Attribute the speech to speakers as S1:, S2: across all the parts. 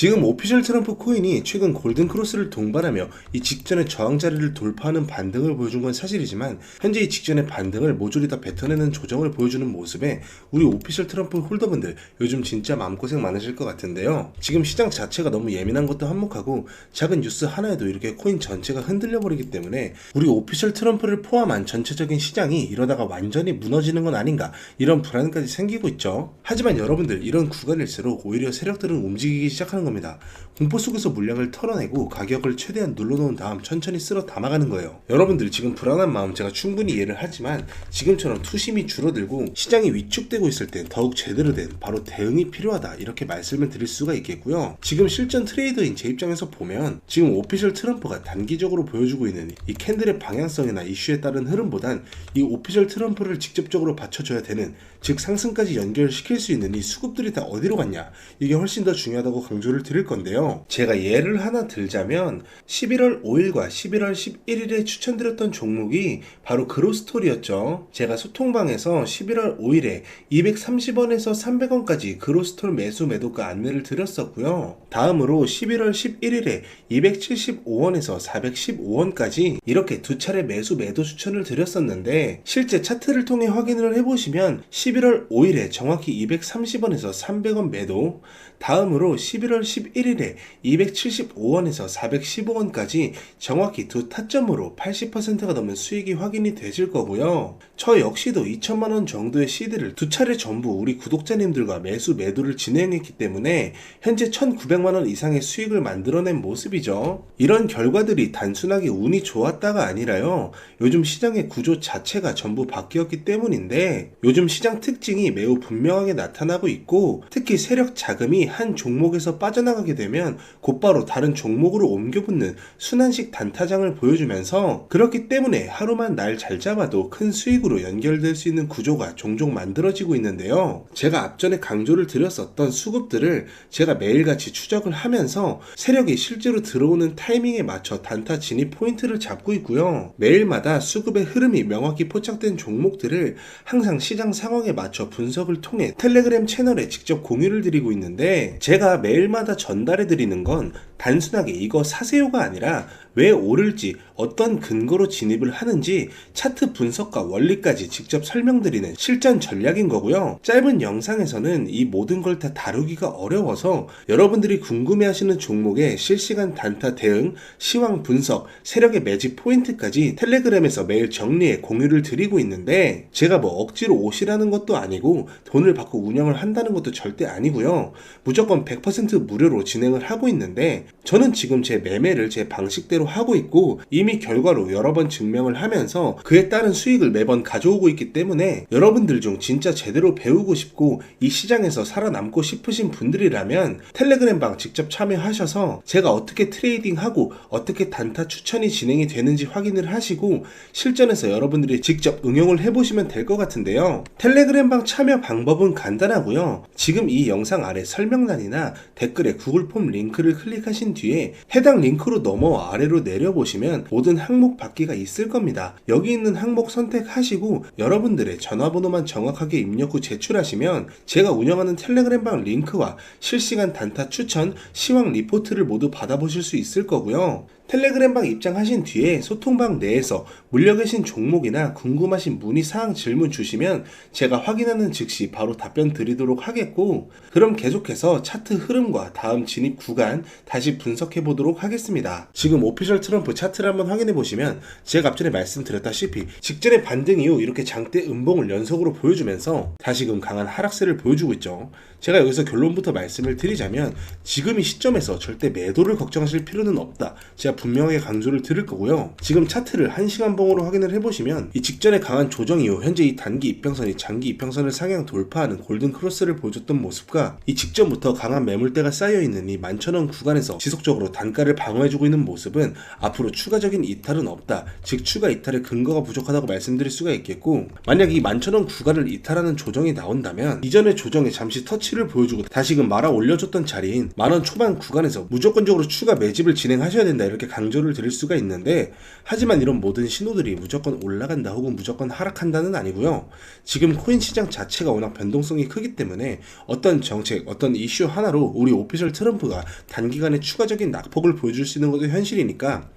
S1: 지금 오피셜 트럼프 코인이 최근 골든 크로스를 동반하며 이 직전의 저항 자리를 돌파하는 반등을 보여준 건 사실이지만 현재 이 직전의 반등을 모조리 다 뱉어내는 조정을 보여주는 모습에 우리 오피셜 트럼프 홀더분들 요즘 진짜 마음고생 많으실 것 같은데요. 지금 시장 자체가 너무 예민한 것도 한몫하고 작은 뉴스 하나에도 이렇게 코인 전체가 흔들려 버리기 때문에 우리 오피셜 트럼프를 포함한 전체적인 시장이 이러다가 완전히 무너지는 건 아닌가 이런 불안까지 생기고 있죠. 하지만 여러분들 이런 구간일수록 오히려 세력들은 움직이기 시작하는 겁니다. 공포 속에서 물량을 털어내고 가격을 최대한 눌러놓은 다음 천천히 쓸어 담아가는 거예요. 여러분들 지금 불안한 마음 제가 충분히 이해를 하지만 지금처럼 투심이 줄어들고 시장이 위축되고 있을 땐 더욱 제대로 된 바로 대응이 필요하다 이렇게 말씀을 드릴 수가 있겠고요. 지금 실전 트레이더인 제 입장에서 보면 지금 오피셜 트럼프가 단기적으로 보여주고 있는 이 캔들의 방향성이나 이슈에 따른 흐름보단 이 오피셜 트럼프를 직접적으로 받쳐줘야 되는 즉 상승까지 연결시킬 수 있는 이 수급들이 다 어디로 갔냐 이게 훨씬 더 중요하다고 강조를 드릴 건데요. 제가 예를 하나 들자면 11월 5일과 11월 11일에 추천드렸던 종목이 바로 그로스톨이었죠. 제가 소통방에서 11월 5일에 230원에서 300원까지 그로스톨 매수 매도가 안내를 드렸었고요. 다음으로 11월 11일에 275원에서 415원까지 이렇게 두 차례 매수 매도 추천을 드렸었는데 실제 차트를 통해 확인을 해보시면 11월 5일에 정확히 230원에서 300원 매도 다음으로 11월 11일에 275원에서 415원까지 정확히 두 타점으로 80%가 넘는 수익이 확인이 되실 거고요. 저 역시도 2천만원 정도의 시드를 두 차례 전부 우리 구독자님들과 매수 매도를 진행했기 때문에 현재 1,900만원 이상의 수익을 만들어낸 모습이죠. 이런 결과들이 단순하게 운이 좋았다가 아니라요. 요즘 시장의 구조 자체가 전부 바뀌었기 때문인데 요즘 시장 특징이 매우 분명하게 나타나고 있고 특히 세력 자금이 한 종목에서 빠져 나가게 되면 곧바로 다른 종목으로 옮겨붙는 순환식 단타장을 보여주면서 그렇기 때문에 하루만 날 잘 잡아도 큰 수익으로 연결될 수 있는 구조가 종종 만들어지고 있는데요. 제가 앞전에 강조를 드렸었던 수급들을 제가 매일같이 추적을 하면서 세력이 실제로 들어오는 타이밍에 맞춰 단타 진입 포인트를 잡고 있고요. 매일마다 수급의 흐름이 명확히 포착된 종목들을 항상 시장 상황에 맞춰 분석을 통해 텔레그램 채널에 직접 공유를 드리고 있는데 제가 매일마다 전달해 드리는 건 단순하게 이거 사세요가 아니라 왜 오를지 어떤 근거로 진입을 하는지 차트 분석과 원리까지 직접 설명드리는 실전 전략인 거고요. 짧은 영상에서는 이 모든 걸 다 다루기가 어려워서 여러분들이 궁금해 하시는 종목의 실시간 단타 대응, 시황 분석, 세력의 매집 포인트까지 텔레그램에서 매일 정리해 공유를 드리고 있는데 제가 뭐 억지로 오시라는 것도 아니고 돈을 받고 운영을 한다는 것도 절대 아니고요. 무조건 100% 무료로 진행을 하고 있는데 저는 지금 제 매매를 제 방식대로 하고 있고 이미 결과로 여러 번 증명을 하면서 그에 따른 수익을 매번 가져오고 있기 때문에 여러분들 중 진짜 제대로 배우고 싶고 이 시장에서 살아남고 싶으신 분들이라면 텔레그램방 직접 참여하셔서 제가 어떻게 트레이딩하고 어떻게 단타 추천이 진행이 되는지 확인을 하시고 실전에서 여러분들이 직접 응용을 해보시면 될 것 같은데요. 텔레그램방 참여 방법은 간단하고요. 지금 이 영상 아래 설명란이나 댓글에 구글 폼 링크를 클릭하신 뒤에 해당 링크로 넘어와 아래로 내려보시면 모든 항목 받기가 있을 겁니다. 여기 있는 항목 선택하시고 여러분들의 전화번호만 정확하게 입력 후 제출하시면 제가 운영하는 텔레그램방 링크와 실시간 단타 추천, 시황 리포트를 모두 받아보실 수 있을 거고요. 텔레그램방 입장하신 뒤에 소통방 내에서 물려 계신 종목이나 궁금하신 문의 사항 질문 주시면 제가 확인하는 즉시 바로 답변 드리도록 하겠고 그럼 계속해서 차트 흐름과 다음 진입 구간 다시 분석해 보도록 하겠습니다. 지금 오피셜 트럼프 차트를 한번 확인해 보시면 제가 앞전에 말씀드렸다시피 직전의 반등 이후 이렇게 장대 음봉을 연속으로 보여주면서 다시금 강한 하락세를 보여주고 있죠. 제가 여기서 결론부터 말씀을 드리자면 지금 이 시점에서 절대 매도를 걱정하실 필요는 없다. 제가 분명하게 강조를 드릴 거고요. 지금 차트를 1시간 봉으로 확인을 해보시면 이 직전에 강한 조정 이후 현재 이 단기 입평선이 장기 입평선을 상향 돌파하는 골든 크로스를 보여줬던 모습과 이 직전부터 강한 매물대가 쌓여있는 이 만천원 구간에서 지속적으로 단가를 방어해주고 있는 모습은 앞으로 추가적인 이탈은 없다. 즉 추가 이탈의 근거가 부족하다고 말씀드릴 수가 있겠고 만약 이 만천원 구간을 이탈하는 조정이 나온다면 이전의 조정에 잠시 터치를 보여주고 다시금 말아 올려줬던 자리인 만원 초반 구간에서 무조건적으로 추가 매집을 진행하셔야 된다 이렇게 강조를 드릴 수가 있는데 하지만 이런 모든 신호들이 무조건 올라간다 혹은 무조건 하락한다는 아니고요. 지금 코인 시장 자체가 워낙 변동성이 크기 때문에 어떤 정책, 어떤 이슈 하나로 우리 오피셜 트럼프가 단기간에 추가적인 낙폭을 보여줄 수 있는 것도 현실이니까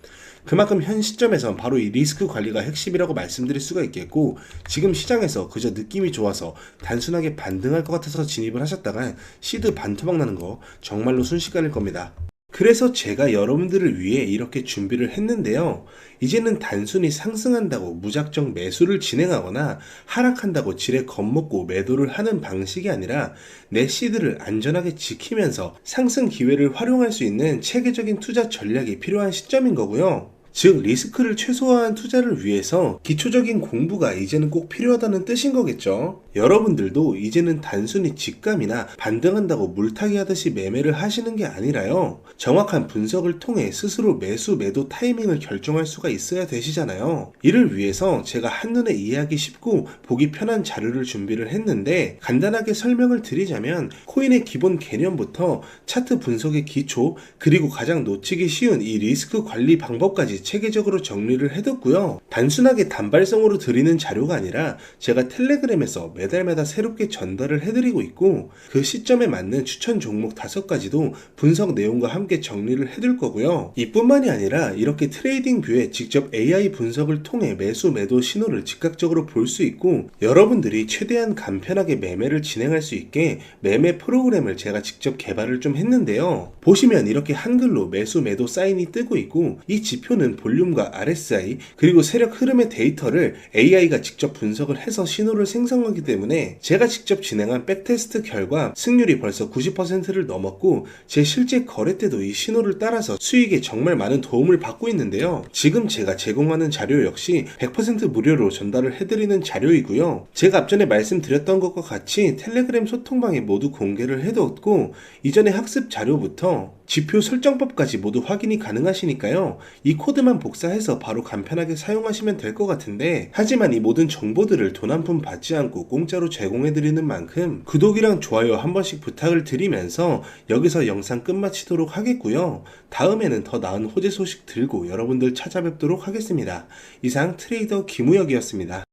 S1: 그만큼 현 시점에선 바로 이 리스크 관리가 핵심이라고 말씀드릴 수가 있겠고 지금 시장에서 그저 느낌이 좋아서 단순하게 반등할 것 같아서 진입을 하셨다가 시드 반토막 나는 거 정말로 순식간일 겁니다. 그래서 제가 여러분들을 위해 이렇게 준비를 했는데요. 이제는 단순히 상승한다고 무작정 매수를 진행하거나 하락한다고 지레 겁먹고 매도를 하는 방식이 아니라 내 시드를 안전하게 지키면서 상승 기회를 활용할 수 있는 체계적인 투자 전략이 필요한 시점인 거고요. 즉 리스크를 최소화한 투자를 위해서 기초적인 공부가 이제는 꼭 필요하다는 뜻인 거겠죠. 여러분들도 이제는 단순히 직감이나 반등한다고 물타기 하듯이 매매를 하시는 게 아니라요. 정확한 분석을 통해 스스로 매수 매도 타이밍을 결정할 수가 있어야 되시잖아요. 이를 위해서 제가 한눈에 이해하기 쉽고 보기 편한 자료를 준비를 했는데 간단하게 설명을 드리자면 코인의 기본 개념부터 차트 분석의 기초 그리고 가장 놓치기 쉬운 이 리스크 관리 방법까지 체계적으로 정리를 해뒀고요. 단순하게 단발성으로 드리는 자료가 아니라 제가 텔레그램에서 매달마다 새롭게 전달을 해드리고 있고 그 시점에 맞는 추천 종목 다섯 가지도 분석 내용과 함께 정리를 해둘 거고요. 이뿐만이 아니라 이렇게 트레이딩 뷰에 직접 AI 분석을 통해 매수 매도 신호를 즉각적으로 볼 수 있고 여러분들이 최대한 간편하게 매매를 진행할 수 있게 매매 프로그램을 제가 직접 개발을 좀 했는데요. 보시면 이렇게 한글로 매수 매도 사인이 뜨고 있고 이 지표는 볼륨과 RSI 그리고 세력 흐름의 데이터를 AI가 직접 분석을 해서 신호를 생성하기 때문에 제가 직접 진행한 백테스트 결과 승률이 벌써 90%를 넘었고 제 실제 거래 때도 이 신호를 따라서 수익에 정말 많은 도움을 받고 있는데요. 지금 제가 제공하는 자료 역시 100% 무료로 전달을 해드리는 자료이고요. 제가 앞전에 말씀드렸던 것과 같이 텔레그램 소통방에 모두 공개를 해두었고 이전에 학습 자료부터 지표 설정법까지 모두 확인이 가능하시니까요. 이 코드만 복사해서 바로 간편하게 사용하시면 될 것 같은데 하지만 이 모든 정보들을 돈 한 푼 받지 않고 공짜로 제공해드리는 만큼 구독이랑 좋아요 한 번씩 부탁을 드리면서 여기서 영상 끝마치도록 하겠고요. 다음에는 더 나은 호재 소식 들고 여러분들 찾아뵙도록 하겠습니다. 이상 트레이더 김우혁이었습니다.